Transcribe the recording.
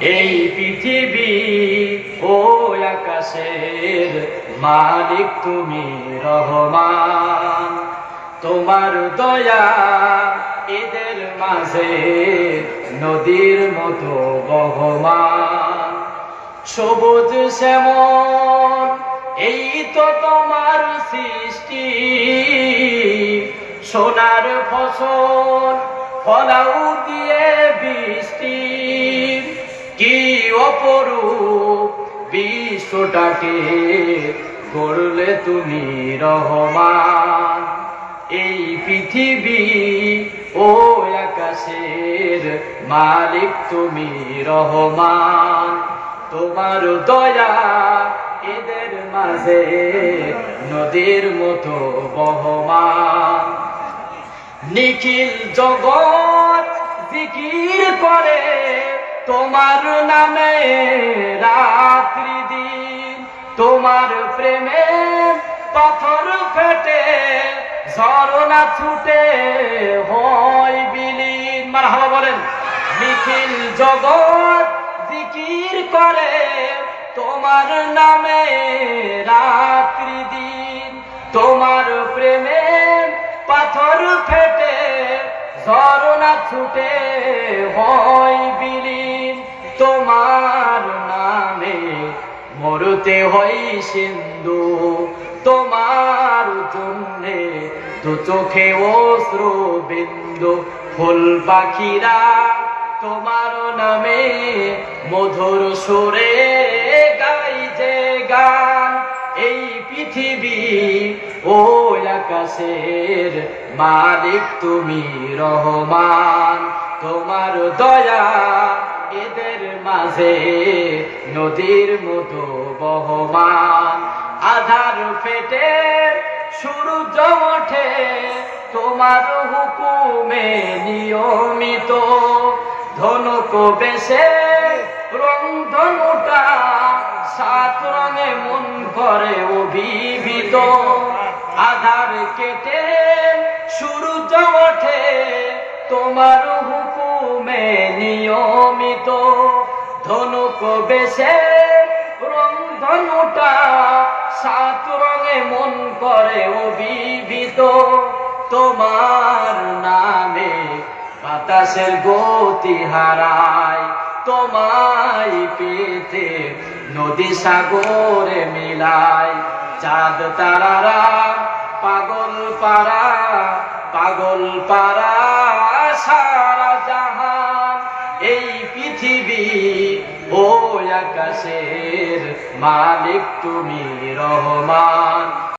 এই পৃথিবী ও আকাশের মালিক তুমি রহমান। তোমার দয়া এদের মাঝে নদীর মতো বহমান। সবুজ শ্যামল, এই তো তোমার সৃষ্টি। সোনার ফসল, ফলাও দিয়ে বৃষ্টি। অপরূপ, বিশ্বটাকে গড়লে তুমি রহমান। এই পৃথিবী ও আকাশের মালিক তুমি রহমান। তোমার দয়া এদের মাঝে নদীর মতো বহমান। নিখিল জগৎ জিকির করে তোমার নামে রাত্রি দিন, তোমার প্রেমে পাথর ফেটে, ঝরনা ছুটে হয় বিলীন। মার হাওয়া বলেন, নিখিল জগৎ জিকির করে, তোমার নামে রাত্রি দিন, তোমার প্রেমে পাথর ফেটে, ঝরনা ছুটে হয় বিলীন। মরতে হয় সিন্ধু। তোমার জন্যে দু চোখে অশ্র বিন্দু। ফুল পাখিরা তোমার নামে মধুর সুরে গাই যে গান। এই পৃথিবী ও আকাশের মালিক তুমি রহমান। তোমার দয়া মাঝে নদীর মতো বহমান, আধার ফেটে, সূর্য ওঠে, তোমার হুকুমে নিয়মিত। ধনুক বেশে রং ধনুটা সাত রঙে মন করে অভিভূত। আধার কেটে, সূর্য ওঠে, তোমার হুকুমে নিয়মিত। ধনুক বেশে রং ধনুটা সাত রঙে মন করে অভিভূত? তোমার নামে বাতাসের গতি হারায়, তোমায় পেতে নদী সাগরে মিলায়। চাঁদ তারারা পাগল, পারা পাগল, পারা, সারা জাহান, এই পৃথিবী আকাশের মালিক তুমি রহমান।